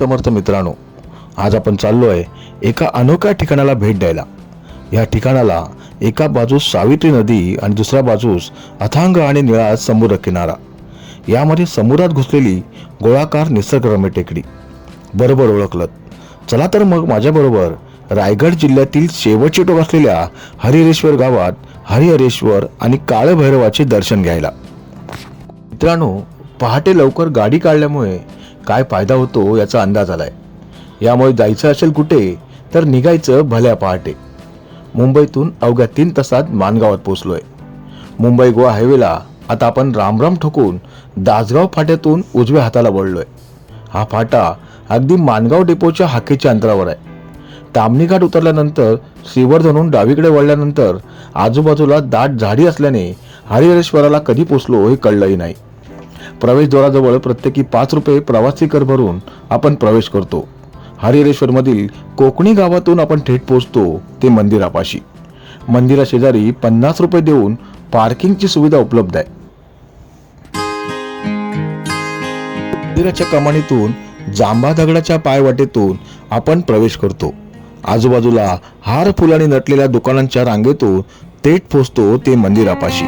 समर्थ मित्रांनो आज आपण चाललो आहे एका अनोख्या ठिकाणाला भेट द्यायला. या ठिकाणाला एका बाजूस सावित्री नदी आणि दुसऱ्या बाजूस अथांग आणि निळा समुद्र किनारा. यामध्ये समुद्रात घुसलेली गोळाकार निसर्गरम्य टेकडी. बरोबर ओळखलं चला तर मग माझ्याबरोबर रायगड जिल्ह्यातील शेवटचे टोक असलेल्या हरिहरेश्वर गावात हरिहरेश्वर आणि काळभैरवाचे दर्शन घ्यायला. मित्रांनो पहाटे लवकर गाडी काढल्यामुळे काय फायदा होतो याचा अंदाज आलाय. यामुळे जायचं असेल कुठे तर निघायचं भल्या पहाटे. मुंबईतून अवघ्या तीन तासात मानगावात पोचलोय मुंबई गोवा हायवेला आता आपण रामराम ठोकून दासगाव फाट्यातून उजव्या हाताला वळलोय. हा फाटा अगदी मानगाव डेपोच्या हाकेच्या अंतरावर आहे. तामणी घाट उतरल्यानंतर श्रीवर्धनहून डावीकडे वळल्यानंतर आजूबाजूला दाट झाडी असल्याने हरिहरेश्वराला कधी पोचलो हे कळलंही नाही. प्रवेशद्वाराजवळ प्रत्येकी पाच रुपये प्रवासी कर भरून आपण प्रवेश करतो. हरिहरेश्वरमधील कोकणी गावातून आपण थेट पोहोचतो ते मंदिरापाशी. मंदिराशेजारी पन्नास रुपये देऊन पार्किंगची सुविधा उपलब्ध आहे. मंदिराच्या कमानीतून जांभा दगडाच्या पायवाटेतून आपण प्रवेश करतो. आजूबाजूला हार फुलाने नटलेल्या दुकानांच्या रांगेतून थेट पोचतो ते मंदिरापाशी.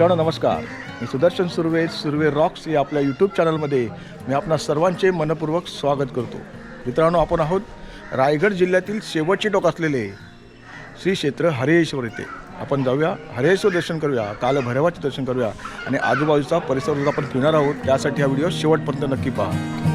मित्रांनो नमस्कार. मी सुदर्शन सुर्वे सुर्वे रॉक्स या आपल्या यूट्यूब चॅनलमध्ये मी आपणा सर्वांचे मनपूर्वक स्वागत करतो. मित्रांनो आपण आहोत रायगड जिल्ह्यातील शेवटचे टोक असलेले श्री क्षेत्र हरेश्वर येथे आपण जाऊया हरेश्वर दर्शन करूया काल भैरवाचे दर्शन करूया आणि आजूबाजूचा परिसर आपण फिरणार आहोत त्यासाठी हा व्हिडिओ शेवटपर्यंत नक्की पहा.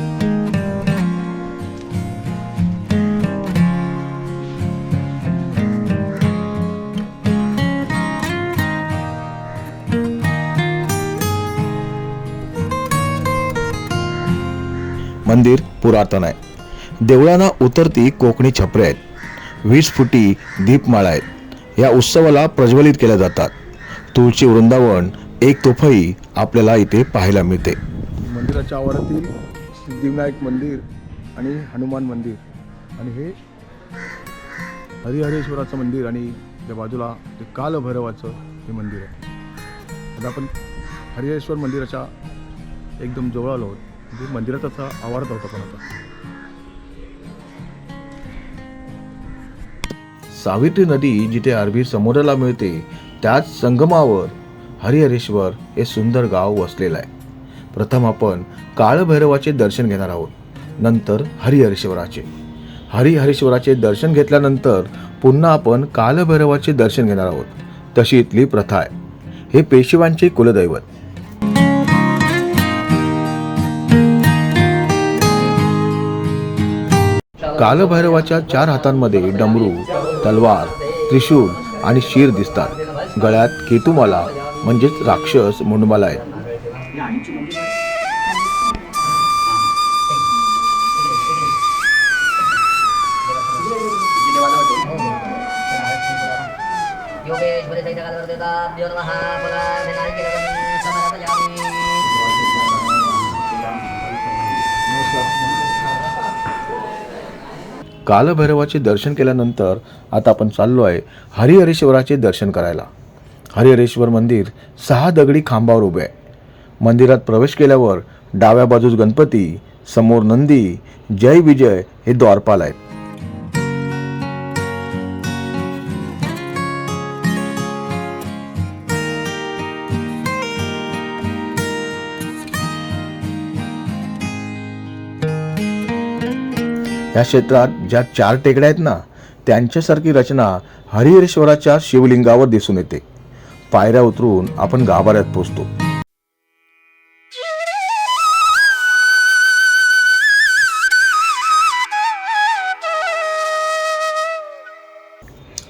मंदिर पुरातन आहे. देवळांना उतरती कोकणी छपरे आहेत. वीस फुटी दीपमाळा आहेत. या उत्सवाला प्रज्वलित केल्या जातात. तुळशी वृंदावन एक तोफई आपल्याला इथे पाहायला मिळते. मंदिराच्या आवारातील सिद्धिविनायक मंदिर आणि हनुमान मंदिर आणि हे हरिहरेश्वराचं मंदिर आणि त्या बाजूला ते कालभैरवाचं हे मंदिर आहे. आता आपण हरिहरेश्वर मंदिराच्या एकदम जवळ आलो आहोत. म्हणजे मंदिरात असा आवारात होता पण आता. सावित्री नदी जिथे अरबी समुद्राला मिळते त्याच संगमावर हरिहरेश्वर हे सुंदर गाव वसलेलं आहे. प्रथम आपण काळभैरवाचे दर्शन घेणार आहोत नंतर हरिहरेश्वराचे. हरिहरेश्वराचे दर्शन घेतल्यानंतर पुन्हा आपण कालभैरवाचे दर्शन घेणार आहोत. तशी इथली प्रथा आहे. हे पेशवांचे कुलदैवत. कालभैरवाच्या चार हातांमध्ये डमरू तलवार त्रिशूल आणि शीर दिसतात. गळ्यात केतुमाला म्हणजेच राक्षस मुंडमाला आहे योगेश्वरी चैतकालवर्तिताभ्यो नमः पुनर्विनायकिरवं समर्पयामि। कालभैरवाचे दर्शन केल्यानंतर आता आपण चाललो आहे हरिहरेश्वराचे दर्शन करायला. हरिहरेश्वर मंदिर सहा दगडी खांबावर उभे आहे. मंदिरात प्रवेश केल्यावर डाव्या बाजूस गणपती समोर नंदी जय विजय हे द्वारपाल आहेत. या क्षेत्रात ज्या चार टेकड्या आहेत ना त्यांच्यासारखी रचना हरिहरेश्वराच्या शिवलिंगावर दिसून येते. पायऱ्या उतरून आपण गाभाऱ्यात पोचतो.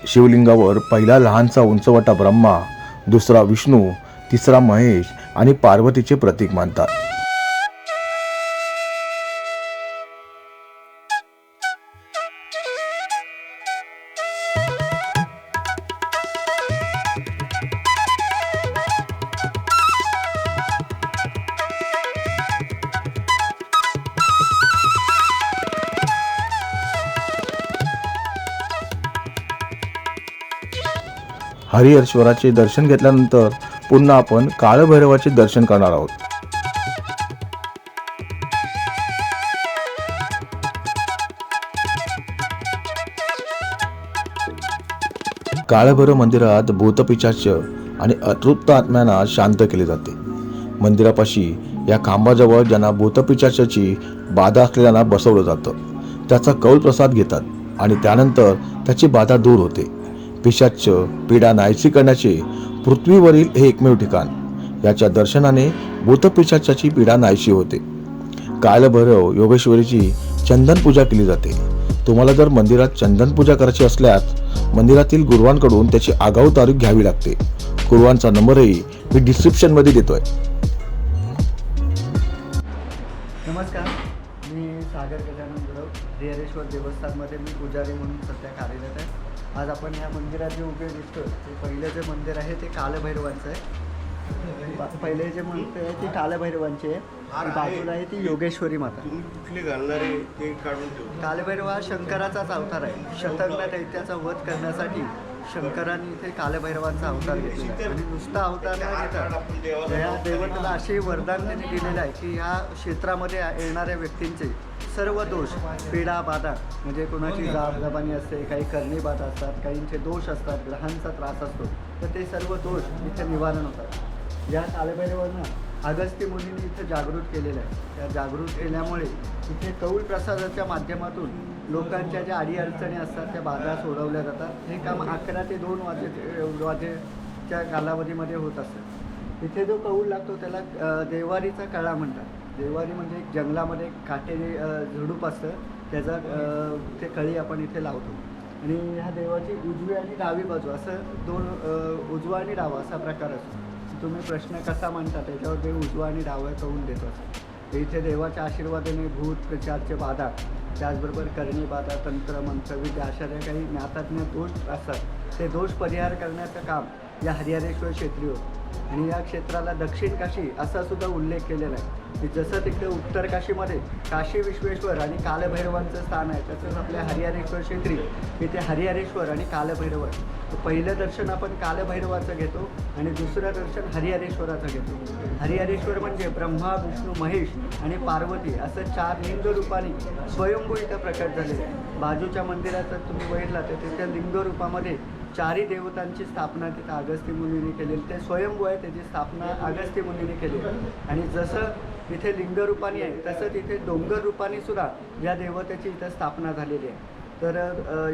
शिवलिंगावर पहिला लहानसा उंचवटा ब्रह्मा दुसरा विष्णू तिसरा महेश आणि पार्वतीचे प्रतीक मानतात. हरिहरेश्वराचे दर्शन घेतल्यानंतर पुन्हा आपण काळभैरवाचे दर्शन करणार आहोत. काळभैरव मंदिरात भूतपिचाच आणि अतृप्त आत्म्यांना शांत केले जाते. मंदिरापाशी या खांबाजवळ ज्यांना भूतपिचाची बाधा असलेल्यांना बसवलं जातं त्याचा कौल प्रसाद घेतात आणि त्यानंतर त्याची बाधा दूर होते. पिशाच पीडा नाहीसी करण्याचे पृथ्वीवरील हे एकमेव ठिकाण. याच्या दर्शनाने भूतपिशाची पीडा नाहीशी होते. कालभैरव योगेश्वरीची चंदन पूजा केली जाते. तुम्हाला जर मंदिरात चंदन पूजा करायची असल्यास मंदिरातील गुरुवांकडून त्याची आगाऊ तारीख घ्यावी लागते. गुरुवांचा नंबरही मी डिस्क्रिप्शनमध्ये देतोय. नमस्कार मी सागर गजानन गुरव देहरेश्वर देवस्थानमध्ये मी पुजारी म्हणून आहे आज आपण ह्या मंदिरात जे उभे दिसतो ते पहिलं जे मंदिर आहे ते कालभैरवांचं आहे. पहिले जे मंदिर आहे ते कालभैरवांचे आहे. बाजूला आहे ती योगेश्वरी माता. तुम्ही कुठले घालणारे ते काढून ठेवतो. कालभैरव हा शंकराचाच अवतार आहे. शतंग दैत्याचा वध करण्यासाठी शंकरांनी इथे कालभैरवांचा अवतार घेतलेला आहे. आणि नुसता अवतार न घेता. या देवतेला असे वरदान त्यांनी दिलेलं आहे की ह्या क्षेत्रामध्ये येणाऱ्या व्यक्तींचे सर्व दोष पीडा बाधा म्हणजे कोणाची जाब जबानी असते काही करणी बाधा असतात काहींचे दोष असतात ग्रहांचा त्रास असतो तर ते सर्व दोष इथे निवारण होतात. या कालभैरवांना अगस्त्य मुलींनी इथे जागृत केलेलं आहे. त्या जागृत केल्यामुळे इथे कौल प्रसादाच्या माध्यमातून लोकांच्या ज्या अडीअडचणी असतात त्या बाधा सोडवल्या जातात. हे काम अकरा ते दोन वाजे वाजेच्या कालावधीमध्ये होत असतं. तिथे जो कौल लागतो त्याला देवारीचा कळा म्हणतात. देवारी म्हणजे एक जंगलामध्ये काटेरी झुडूप असतं. त्याचा ते कळी आपण इथे लावतो. आणि ह्या देवाची उजवी आणि डावी बाजू असं दोन उजवा आणि डावा असा प्रकार असतो. तुम्ही प्रश्न कसा मांडता त्याच्यावर ते उजवा आणि डावा कळून देत. असतो इथे देवाच्या आशीर्वादाने भूत प्रचारचे बाधा त्याचबरोबर करणी बाधा तंत्र मंत्र विद्या अशा ज्या काही ज्ञाताज्ञ दोष असतात ते दोष परिहार करण्याचं काम या हरिहरेश्वर क्षेत्री आणि या क्षेत्राला दक्षिण काशी असा सुद्धा उल्लेख केलेला आहे. की जसं तिकडे उत्तर काशीमध्ये काशी विश्वेश्वर आणि कालभैरवांचं स्थान आहे तसंच आपल्या हरिहरेश्वर क्षेत्री इथे हरिहरेश्वर आणि कालभैरव. आहे पहिलं दर्शन आपण कालभैरवाचं घेतो आणि दुसरं दर्शन हरिहरेश्वराचं घेतो. हरिहरेश्वर म्हणजे ब्रह्मा विष्णू महेश आणि पार्वती असं चार लिंग रूपाने स्वयंभू इथं प्रकट झाले बाजूच्या मंदिराचं तुम्ही बघितला तर तिथे लिंग रूपामध्ये चारही देवतांची स्थापना तिथं अगस्त्य मुनीने केलेली ते स्वयंभू आहे त्याची स्थापना अगस्त्य मुनीने केली आणि जसं इथे लिंगरूपाने आहे तसं तिथे डोंगर रूपाने सुद्धा या देवतेची इथं स्थापना झालेली आहे. तर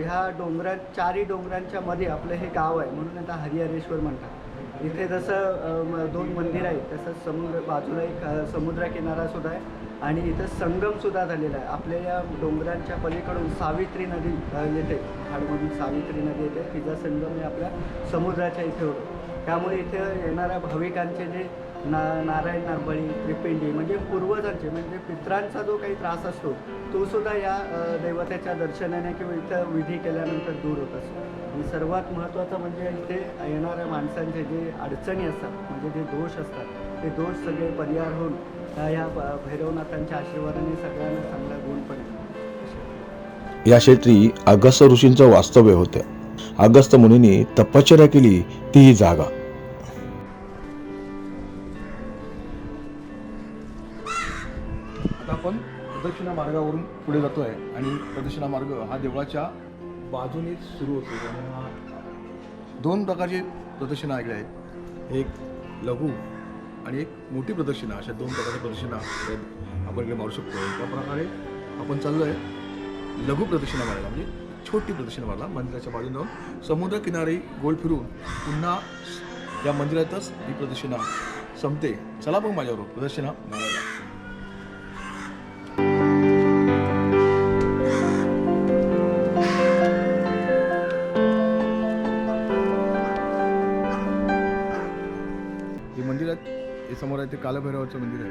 ह्या डोंगरा चारही डोंगरांच्या मध्ये आपलं हे गाव आहे म्हणून आता हरिहरेश्वर म्हणतात. इथे जसं म- दोन मंदिर आहे तसंच समुद्र बाजूला एक समुद्रकिनारा सुद्धा आहे. आणि इथं संगमसुद्धा झालेला आहे. आपल्या या डोंगरांच्या पलीकडून सावित्री नदी येते. खाडमधून सावित्री नदी येते. तिचा संगम हे आपल्या समुद्राच्या इथे होतो. त्यामुळे इथे येणाऱ्या भाविकांचे जे ना नारायण नारबळी त्रिपिंडी म्हणजे पूर्वजांचे म्हणजे पित्रांचा जो काही त्रास असतो तो सुद्धा या देवतेच्या दर्शनाने किंवा इथं विधी केल्यानंतर दूर होत असतो. आणि सर्वात महत्त्वाचं म्हणजे इथे येणाऱ्या माणसांचे जे अडचणी असतात म्हणजे जे दोष असतात ते दोष सगळे परिहार होऊन या ब- भैरवनाथांच्या आशीर्वादाने सगळ्यांना चांगला गुण येतो या क्षेत्री अगस्त ऋषींचं वास्तव्य होतं. अगस्त मुनींनी तपश्चर्या केली ती ही जागा. आता आपण प्रदक्षिणा मार्गावरून पुढे जातो आहे आणि प्रदक्षिणा मार्ग हा देवळाच्या बाजूने सुरू होतो. आणि हा दोन प्रकारचे प्रदक्षिणा ऐकल्या आहेत. एक लघु आणि एक मोठी प्रदर्शना अशा दोन प्रकारच्या प्रदर्शना आपण इकडे मारू शकतो. त्या प्रकारे आपण चाललो आहे लघु प्रदक्षिणा मारायला म्हणजे छोटी प्रदक्षिणा मारला मंदिराच्या बाजूने जाऊन. समुद्र गोल फिरून पुन्हा या मंदिरातच ही प्रदक्षिणा संपते. चला मग माझ्याबरोबर प्रदक्षिणा मारायला. कालभैरवाचं मंदिर आहे.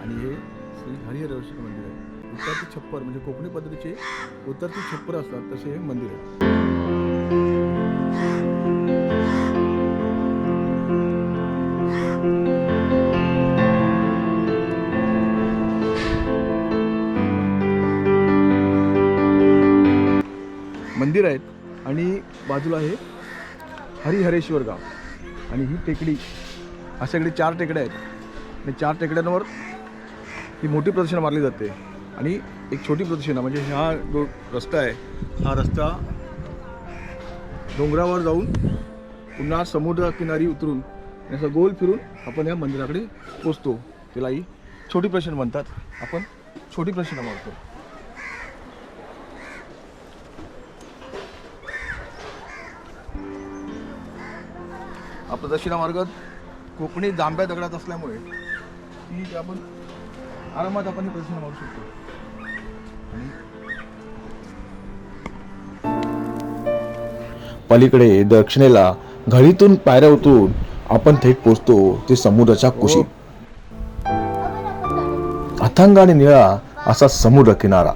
आणि हे श्री हरिहरेश्वर मंदिर आहे. उत्तरती छप्पर म्हणजे कोकणी पद्धतीचे उत्तरती छप्पर असतात तसे हे मंदिर आहे. मंदिर आहेत आणि बाजूला आहे हरिहरेश्वर गाव. आणि ही टेकडी अशाकडे चार टेकड्या आहेत. आणि चार टेकड्यांवर ही मोठी प्रदक्षिणा मारली जाते. आणि एक छोटी प्रदक्षिणा म्हणजे हा जो रस्ता आहे हा रस्ता डोंगरावर जाऊन पुन्हा समुद्रकिनारी उतरून असं गोल फिरून आपण या मंदिराकडे पोचतो. त्याला ही छोटी प्रदक्षिणा म्हणतात. आपण छोटी प्रदक्षिणा मारतो हा प्रदक्षिणा मार्ग कोकणी जांब्या दगडात असल्यामुळे ती आपण आरामात आपण ही प्रदक्षिणा मारू शकतो. पलीकडे दक्षिणेला घडीतून पायऱ्या उतरून आपण थेट पोचतो ते समुद्राच्या कुशीत. अथांग आणि निळा असा समुद्र किनारा.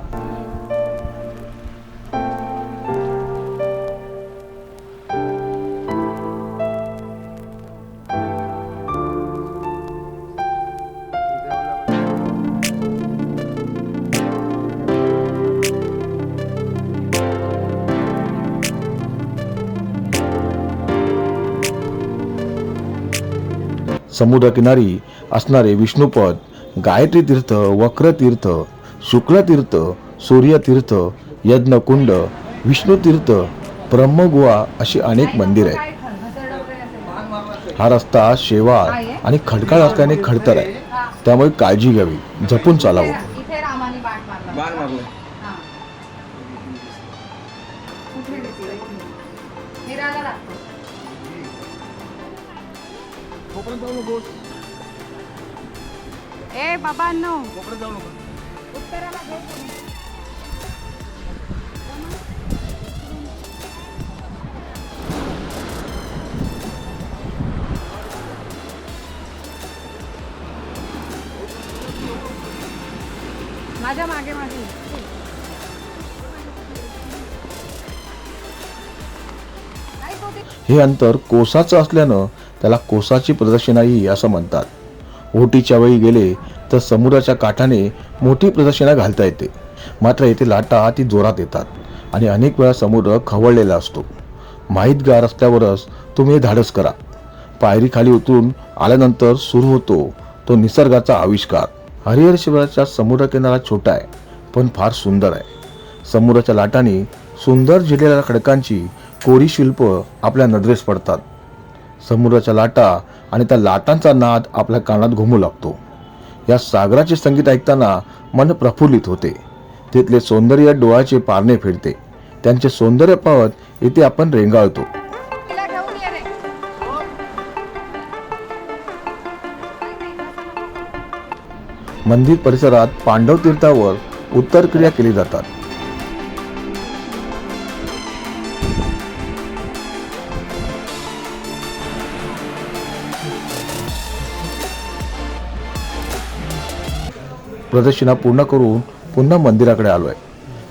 समुद्रकिनारी असणारे विष्णुपद गायत्री तीर्थ वक्र तीर्थ शुक्ल तीर्थ सूर्य तीर्थ यज्ञकुंड विष्णू तीर्थ ब्रह्मगुहा अशी अनेक मंदिर आहेत. हा रस्ता शेवाळ आणि खडकाळ असल्याने खडतर आहे. त्यामुळे काळजी घ्यावी जपून चालावं. इथे कोकणात जाऊ नकोस ए बाबांनो. कोकणात जाऊ नको. उत्तराला घे तुम्ही. माझ्या मागे मागे. हे अंतर कोसाचं असल्यानं त्याला कोसाची प्रदक्षिणाही असं म्हणतात. ओटीच्या वेळी गेले तर समुद्राच्या काठाने मोठी प्रदक्षिणा घालता येते. मात्र येथे लाटा ती जोरात येतात आणि अनेक वेळा समुद्र खवळलेला असतो. माहीतगार असल्यावरच तुम्ही धाडस करा. पायरी खाली उतरून आल्यानंतर सुरू होतो तो निसर्गाचा आविष्कार. हरिहर शिवराच्या समुद्रकिनारा छोटा आहे पण फार सुंदर आहे. समुद्राच्या लाटाने सुंदर झिरलेल्या खडकांची कोरी शिल्प आपल्या नजरेस पडतात. समुद्राच्या लाटा आणि त्या लाटांचा नाद आपल्या कानात घुमू लागतो. या सागराचे संगीत ऐकताना मन प्रफुल्लित होते. तिथले सौंदर्य डोळ्याचे पारणे फिरते. त्यांचे सौंदर्य पाहत इथे आपण रेंगाळतो. मंदिर परिसरात पांडव तीर्थावर उत्तर क्रिया केली जातात. प्रदक्षिणा पूर्ण करून पुन्हा मंदिराकडे आलोय.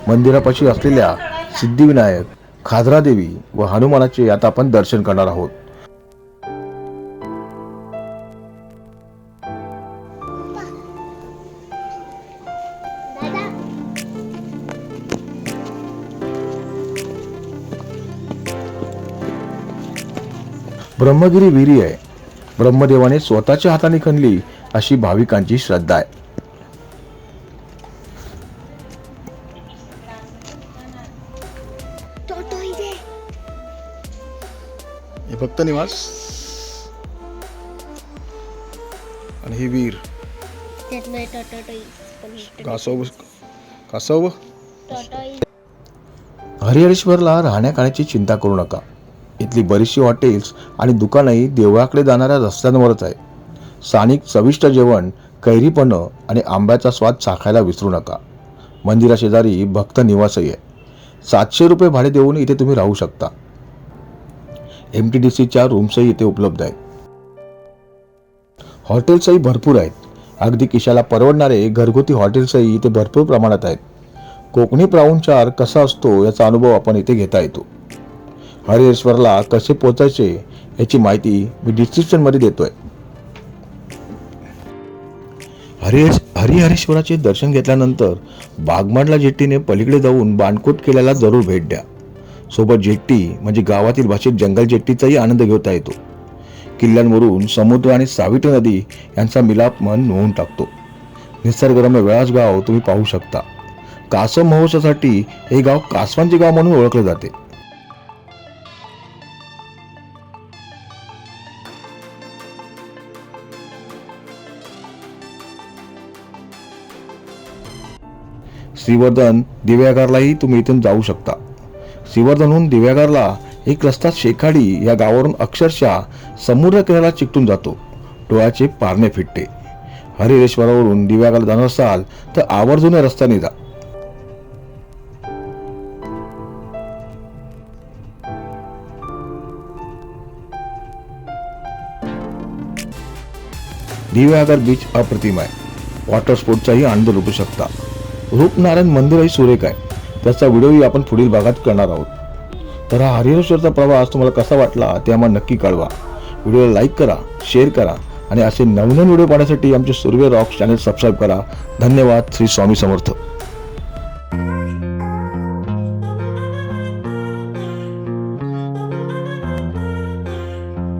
मंदिरापाशी असलेल्या सिद्धिविनायक खाजरादेवी व हनुमानाचे आता आपण दर्शन करणार आहोत. ब्रह्मगिरी विहिरी आहे. ब्रह्मदेवाने स्वतःच्या हाताने खणली अशी भाविकांची श्रद्धा आहे. भक्त निवास. आणि ही वीर. कासव हरिहरेश्वरला राहण्या खाण्याची चिंता करू नका. इथली बरीचशी हॉटेल्स आणि दुकानंही देवळाकडे जाणाऱ्या रस्त्यांवरच आहे. स्थानिक चविष्ट जेवण कैरीपणं आणि आंब्याचा स्वाद चाखायला विसरू नका. मंदिराशेजारी भक्त निवासही आहे. सातशे रुपये भाडे देऊन इथे तुम्ही राहू शकता. एम टी डी सीच्या रूम्सही इथे उपलब्ध आहेत. हॉटेल्सही भरपूर आहेत. अगदी किशाला परवडणारे घरगुती हॉटेल्सही इथे भरपूर प्रमाणात आहेत. कोकणी प्राऊनचार कसा असतो याचा अनुभव आपण इथे घेता येतो. हरिहरेश्वरला कसे पोचायचे याची माहिती मी डिस्क्रिप्शनमध्ये देतोय. हरिहर हरिहरेश्वराचे दर्शन घेतल्यानंतर बागमाडला जेट्टीने पलीकडे जाऊन बाणकोट केल्याला जरूर भेट द्या. सोबत जेट्टी म्हणजे गावातील भाषेत जंगल जेट्टीचाही आनंद घेता येतो. किल्ल्यांवरून समुद्र आणि सावित्री नदी यांचा मिलाप मन होऊन टाकतो. निसर्गरम्य वेळाच गाव तुम्ही पाहू शकता. कासव महोत्सवासाठी हे गाव कासवांचे गाव म्हणून ओळखले जाते. श्रीवर्धन दिव्यागारलाही तुम्ही इथून जाऊ शकता. श्रीवर्धनहून दिव्यागरला एक रस्ता शेखाडी या गावावरून अक्षरशः समुद्र किनाऱ्याला चिकटून जातो. डोळ्याचे पारणे फिटते. हरिरेश्वरावरून दिव्यागाला जाणार असाल तर आवर्जून या रस्त्याने जा. दिव्यागर बीच अप्रतिम आहे. वॉटर स्पोर्टचाही आनंद लुटू शकता. रूपनारायण मंदिरही सुरेख आहे. त्याचा व्हिडिओही आपण पुढील भागात करणार आहोत. तर हा हरिहरेश्वरचा प्रवास तुम्हाला कसा वाटला ते आम्हाला नक्की कळवा. व्हिडिओला लाईक करा शेअर करा आणि असे नवनवीन व्हिडिओ पाहण्यासाठी आमचे सुर्वे रॉक्स चॅनल सबस्क्राईब करा. धन्यवाद. श्री स्वामी समर्थ.